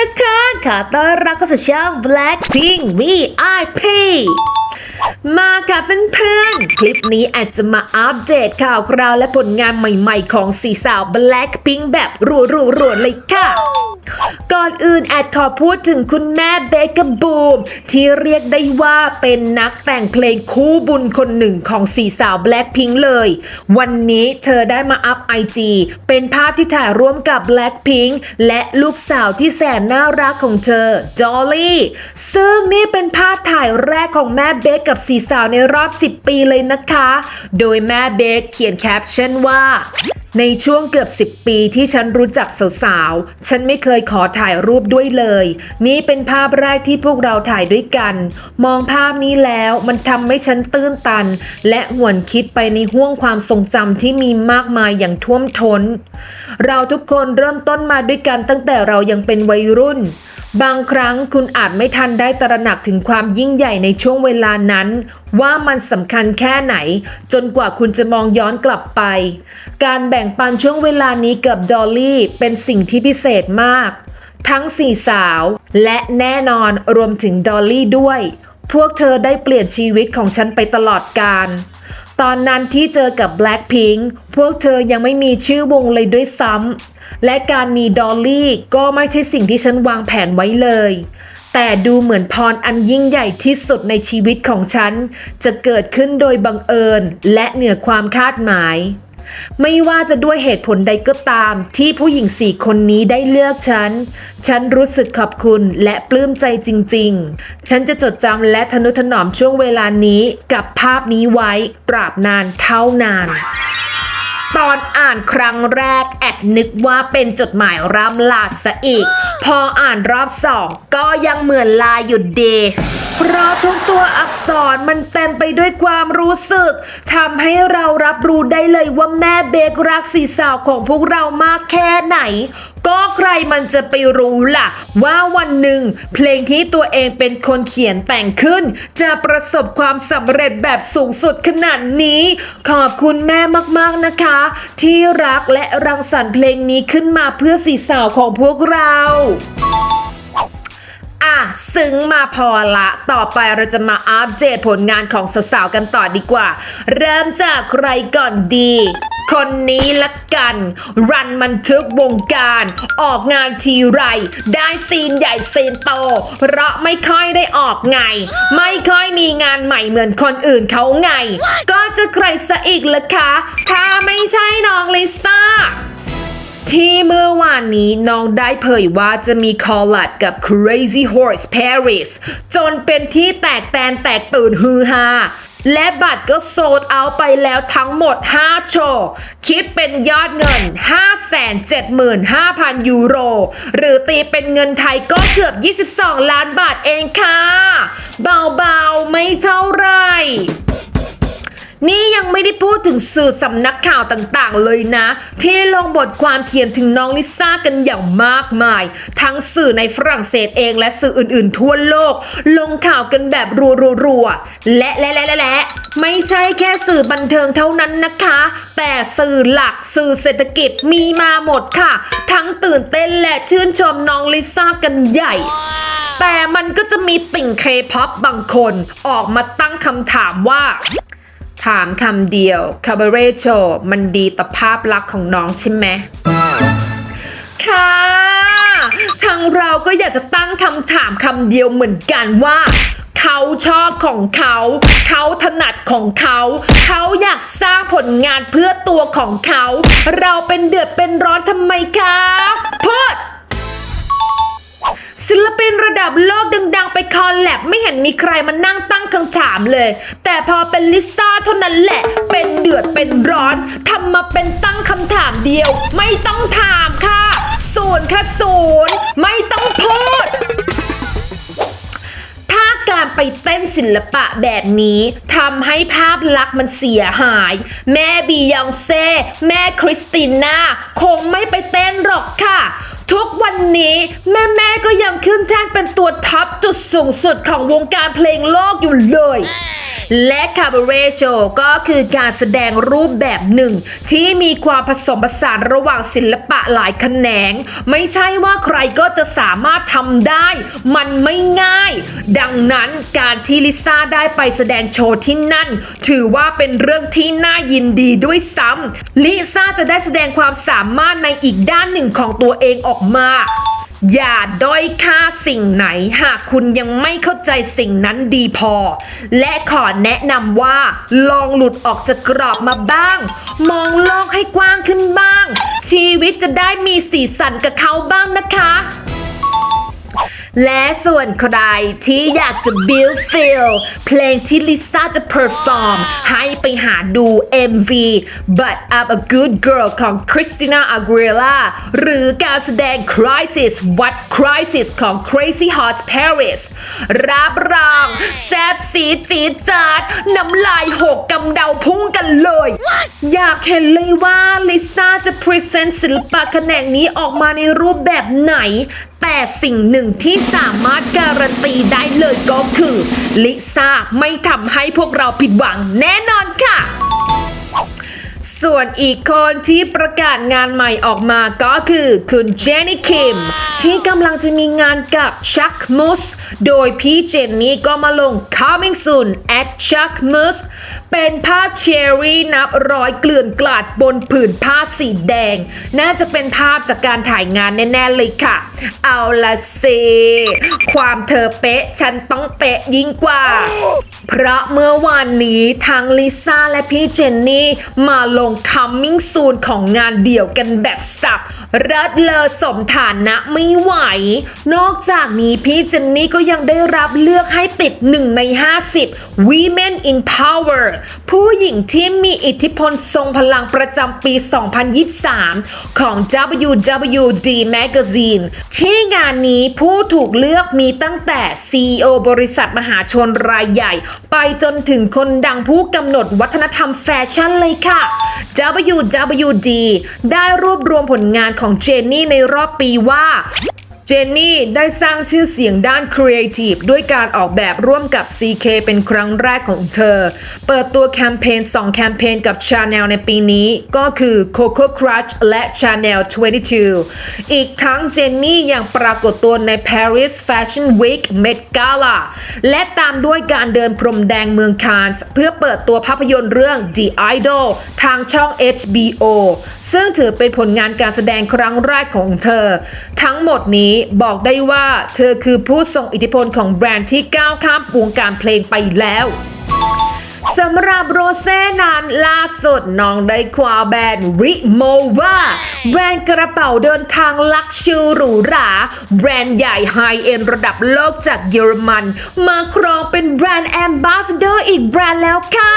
นะคะขอต้อนรับเข้าสู่ช่อง Blackpink VIP มาค่ะเพื่อนๆ คลิปนี้อาจจะมาอัปเดตข่าวคราวและผลงานใหม่ๆของสีสาว Blackpink แบบรัวๆๆเลยค่ะ ก่อนอื่นแอดขอพูดถึงคุณแม่เบคกับบูม ที่เรียกได้ว่าเป็นนักแต่งเพลงคู่บุญคนหนึ่งของสีสาว Blackpink เลย วันนี้เธอได้มาอัพ IG เป็นภาพที่ถ่ายร่วมกับ Blackpink และลูกสาวที่แสนน่ารักของเธอ ดอลลี่ ซึ่งนี่เป็นภาพถ่ายแรกของแม่เบคกัับสีสาวในรอบ 10 ปีเลยนะคะ โดยแม่เบคเขียนแคปชั่นว่าในช่วงเกือบ 10 ปีที่ฉันรู้จักสาวๆ ฉันไม่เคยขอถ่ายรูปด้วยเลย นี่เป็นภาพแรกที่พวกเราถ่ายด้วยกัน มองภาพนี้แล้วมันทำให้ฉันตื้นตัน และหวนคิดไปในห่วงความทรงจำที่มีมากมายอย่างท่วมท้น เราทุกคนเริ่มต้นมาด้วยกันตั้งแต่เรายังเป็นวัยรุ่น บางครั้งคุณอาจไม่ทันได้ตระหนักถึงความยิ่งใหญ่ในช่วงเวลานั้น ว่ามันสำคัญแค่ไหน จนกว่าคุณจะมองย้อนกลับไป การแบ่งปันช่วงเวลานี้กับดอลลี่เป็นสิ่งที่พิเศษมาก ทั้งสี่สาว และแน่นอนรวมถึงดอลลี่ด้วย พวกเธอได้เปลี่ยนชีวิตของฉันไปตลอดกาล ตอนนั้นที่เจอกับ Blackpink พวกเธอยังไม่มีชื่อวงเลยด้วยซ้ำ และการมีดอลลี่ก็ไม่ใช่สิ่งที่ฉันวางแผนไว้เลย แต่ดูเหมือนพรอันยิ่งใหญ่ที่สุดในชีวิตของฉัน จะเกิดขึ้นโดยบังเอิญและเหนือความคาดหมาย ไม่ว่าจะด้วยเหตุผลใดก็ตาม ที่ผู้หญิงสี่คนนี้ได้เลือกฉัน ฉันรู้สึกขอบคุณและปลื้มใจจริง ๆ ฉันจะจดจำและทนุถนอมช่วงเวลานี้กับภาพนี้ไว้ตราบนานเท่านานตอนอ่านครั้งแรกแอดนึกว่าเป็นจดหมายร่ำลาซะอีก พออ่านรอบสองก็ยังเหมือนลาอยู่ดีเพราะทุก ตัวอักษรมันเต็มไปด้วยความรู้สึกทำให้เรารับรู้ได้เลยว่าแม่เบกรักสีสาวของพวกเรามากแค่ไหน ก็ใครมันจะไปรู้ล่ะ ว่าวันหนึ่ง เพลงที่ตัวเองเป็นคนเขียนแต่งขึ้น จะประสบความสำเร็จแบบสูงสุดขนาดนี้ ขอบคุณแม่มากๆนะคะ ที่รักและรังสรรค์เพลงนี้ขึ้นมาเพื่อสีสาวของพวกเรา อะซึ้งมาพอละ ต่อไปเราจะมาอัปเดตผลงานของสาวๆกันต่อดีกว่า เริ่มจากใครก่อนดี คนนี้ละกัน รันมันทึกวงการ ออกงานทีไร ได้ซีนใหญ่ซีนโต เพราะไม่ค่อยได้ออกไง ไม่ค่อยมีงานใหม่เหมือนคนอื่นเขาไง ก็จะใครซะอีกล่ะคะ ถ้าไม่ใช่น้องลิซ่า ที่เมื่อวานนี้น้องได้เผยว่าจะมีคอลแลบกับ Crazy Horse Paris จนเป็นที่แตกแตนแตกตื่นฮือฮาและบัตรก็โซลเอาไปแล้วทั้งหมด 5 โชว์ คิดเป็นยอดเงิน 575,000 ยูโร หรือตีเป็นเงินไทยก็เกือบ 22 ล้านบาทเองค่ะ เบาๆ ไม่เท่าไหร นี่ยังไม่ได้พูดถึงสื่อสำนักข่าวต่างๆ เลยนะ ที่ลงบทความเขียนถึงน้องลิซ่ากันอย่างมากมาย ทั้งสื่อในฝรั่งเศสเองและสื่ออื่นๆ ทั่วโลก ลงข่าวกันแบบรัวๆและและและและและไม่ใช่แค่สื่อบันเทิงเท่านั้นนะคะ แต่สื่อหลักสื่อเศรษฐกิจมีมาหมดค่ะ ทั้งตื่นเต้นและชื่นชมน้องลิซ่ากันใหญ่แต่มันก็จะมีติ่งเคป๊อปบางคน ออกมาตั้งคำถามว่า ถามคำเดียวคาบาเร่โชมันดีต่อภาพลักษณ์ของน้องใช่ไหมค่ะทางเราก็อยากจะตั้งคำถามคำเดียวเหมือนกันว่า เขาชอบของเขา เขาถนัดของเขา เขาอยากสร้างผลงานเพื่อตัวของเขา เราเป็นเดือดเป็นร้อนทำไมคะพูด ศิลปินระดับโลกดัง ๆ ไปคอลแลบไม่เห็นมีใครมานั่งตั้งคำถามเลย แต่พอเป็นลิซ่าเท่านั้นแหละ เป็นเดือดเป็นร้อนทำมาเป็นตั้งคำถามเดียว ไม่ต้องถามค่ะศูนย์ค่ะศูนย์ไม่ต้องพูด ถ้าการไปเต้นศิลปะแบบนี้ทำให้ภาพลักษณ์มันเสียหาย แม่บียองเซ่ แม่คริสติน่าคงไม่ไปเต้นหรอกค่ะ ทุกวันนี้แม่แม่ก็ยังขึ้นแท่นเป็นตัวท็อปจุดสูงสุดของวงการเพลงโลกอยู่เลย และคาบาเร่โชว์ก็คือการแสดงรูปแบบหนึ่ง ที่มีความผสมผสานระหว่างศิลปะหลายแขนง ไม่ใช่ว่าใครก็จะสามารถทำได้ มันไม่ง่าย ดังนั้นการที่ลิซ่าได้ไปแสดงโชว์ที่นั่น ถือว่าเป็นเรื่องที่น่ายินดีด้วยซ้ำลิซ่าจะได้แสดงความสามารถในอีกด้านหนึ่งของตัวเองออกมา อย่าด้อยค่าสิ่งไหน หากคุณยังไม่เข้าใจสิ่งนั้นดีพอ และขอแนะนำว่า ลองหลุดออกจากกรอบมาบ้าง มองโลกให้กว้างขึ้นบ้าง ชีวิตจะได้มีสีสันกับเขาบ้างนะคะ และส่วนใครที่อยากจะ build feel เพลงที่ลิซ่าจะ perform ให้ไปหาดู MV But I'm a Good Girl ของ Christina Aguilera หรือการแสดง Crisis What Crisis ของ Crazy Horse Paris รับรองแซบสีดจีดจาดน้ำลายหกกำเดาพุ่งกันเลย อยากเห็นเลยว่าลิซ่าจะ present ศิลปะแขนงนี้ออกมาในรูปแบบไหน แต่สิ่งหนึ่งที่สามารถการันตีได้เลยก็คือ ลิซ่าไม่ทำให้พวกเราผิดหวังแน่นอนค่ะส่วนอีกคนที่ประกาศงานใหม่ออกมาก็คือคุณเจนนี่คิมที่กำลังจะมีงานกับชักมูสโดยพี่เจนนี่ก็มาลง coming soon at Chuck Moss เป็นภาพเชอรี่นับร้อยเกลื่อนกลาดบนผืนผ้าสีแดง น่าจะเป็นภาพจากการถ่ายงานแน่ ๆ เลยค่ะ เอาละสิความเธอเป๊ะ ฉันต้องเป๊ะยิ่งกว่า เพราะเมื่อวานนี้ทั้งลิซ่าและพี่เจนนี่ มาลง coming soon ของงานเดี่ยวกันแบบสับริศเลอสมฐานะไม่ไหว นอกจากนี้พี่เจนนี่ก็ยังได้รับเลือกให้ติด 1 ใน 50 Women in Power ผู้หญิงที่มีอิทธิพลทรงพลังประจำปี 2023 ของ WWD Magazine ที่งานนี้ผู้ถูกเลือกมีตั้งแต่ CEO บริษัทมหาชนรายใหญ่ ไปจนถึงคนดังผู้กำหนดวัฒนธรรมแฟชั่นเลยค่ะ WWD ได้รวบรวมผลงานของเจนนี่ในรอบปีว่า จนนี่ได้สร้างชื่อเสียงด้านครีเอทีฟด้วยการออกแบบร่วมกับ CK เป็นครั้งแรกของเธอ เปิดตัวแคมเปญ2แคมเปญกับ Chanel ในปีนี้ ก็คือ Coco Crush และ Chanel 22 อีกทั้งเจนนี่ยังปรากฏตัวใน Paris Fashion Week Met Gala และตามด้วยการเดินพรมแดงเมืองคานส์เพื่อเปิดตัวภาพยนตร์เรื่อง The Idol ทางช่อง HBO ซึ่งถือเป็นผลงานการแสดงครั้งแรกของเธอ ทั้งหมดนี้บอกได้ว่า เธอคือผู้ทรงอิทธิพลของแบรนด์ที่ก้าวข้ามวงการเพลงไปแล้ว สำหรับโรเซ่นั้นล่าสุดน้องได้คว้าแบรนด์ริโมวาแบรนด์กระเป๋าเดินทางลักชูหรูหรา แบรนด์ใหญ่ไฮเอ็นระดับโลกจากเยอรมัน มาครองเป็นแบรนด์แอมบาสเดอร์อีกแบรนด์แล้วค่ะ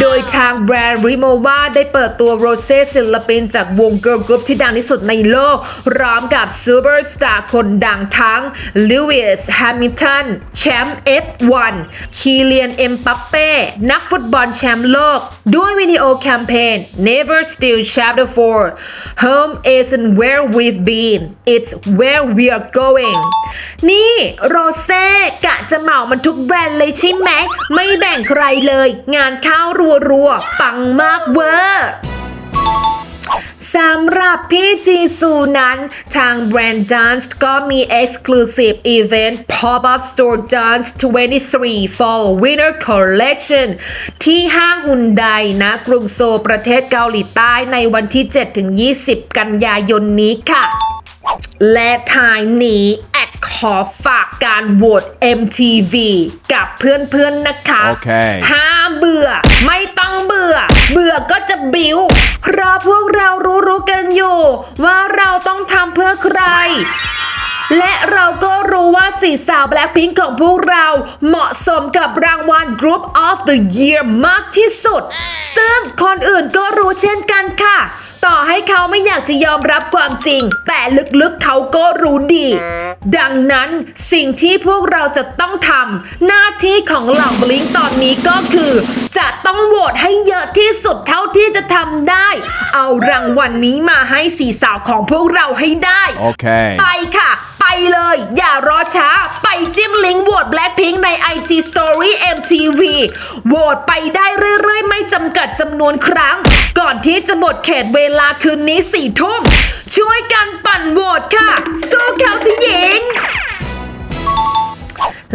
โดยทางแบรนด์ริโมวาได้เปิดตัวโรเซ่ศิลปินจากวงเกิร์ลกรุ๊ปที่ดังที่สุดในโลกพร้อมกับซูเปอร์สตาร์คนดังทั้งลิวิสแฮมิลตันแชมป์ F1 คีเลียนเอ็มปัปเป้นักฟุตบอลแชมป์โลก ด้วยวิดีโอแคมเปญ Never Steal Chapter 4 Home isn't where we've been it's where we are going นี่โรเซ่กะจะเหมามันทุกแบรนด์เลยใช่ไหม ไม่แบ่งใครเลย งานเข้ารัวๆ ปังมากเวอร์ สำหรับพี่จีซูนั้น ทางแบรนด์ Dance ก็มี Exclusive Event Pop-up Store Dance 23 Fall Winter Collection ที่ห้างฮุนไดนะกรุงโซลประเทศเกาหลีใต้ในวันที่ 7-20 กันยายนนี้ค่ะ และท้ายนี้ ขอฝากการโหวต MTV กับเพื่อนๆนะคะโอเคห้ามเบื่อ ไม่ต้องเบื่อ เบื่อก็จะบิวเพราะพวกเรารู้ๆกันอยู่ ว่าเราต้องทำเพื่อใคร และเราก็รู้ว่าสีสาวแบล็คพิงของพวกเราเหมาะสมกับรางวัล Group of the Year มากที่สุด ซึ่งคนอื่นก็รู้เช่นกันค่ะ ต่อให้เขาไม่อยากจะยอมรับความจริง แต่ลึกๆเขาก็รู้ดี ดังนั้นสิ่งที่พวกเราจะต้องทำหน้าที่ของเหล่าบลิงตอนนี้ก็คือ จะต้องโหวตให้เยอะที่สุดเท่าที่จะทำได้ เอารางวัลนนี้มาให้สีสาวของพวกเราให้ได้ Okay. ไปค่ะ ไปเลย อย่ารอช้า ไปจิ้มลิงก์โหวต Blackpink ใน IG Story MTV โหวตไปได้เรื่อยๆไม่จำนวนครั้ง ก่อนที่จะหมดเขตเวลาคืนนี้สี่ทุ่ม ช่วยกันปั่นโหวตค่ะ สู้เขาสิหญิง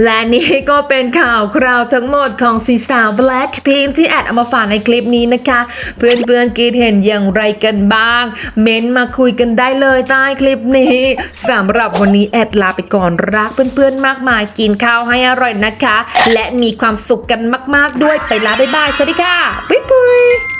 และนี่ก็เป็นข่าวคราวทั้งหมดของสีสาว Blackpink ที่แอดเอามาฝากในคลิปนี้นะคะ เพื่อนๆคิดเห็นอย่างไรกันบ้าง เม้นมาคุยกันได้เลยใต้คลิปนี้สำหรับวันนี้แอดลาไปก่อนรักเพื่อนๆมากมายกินข้าวให้อร่อยนะคะ และมีความสุขกันมากๆด้วยไปลาบ๊ายบายสวัสดีค่ะปิ๊บ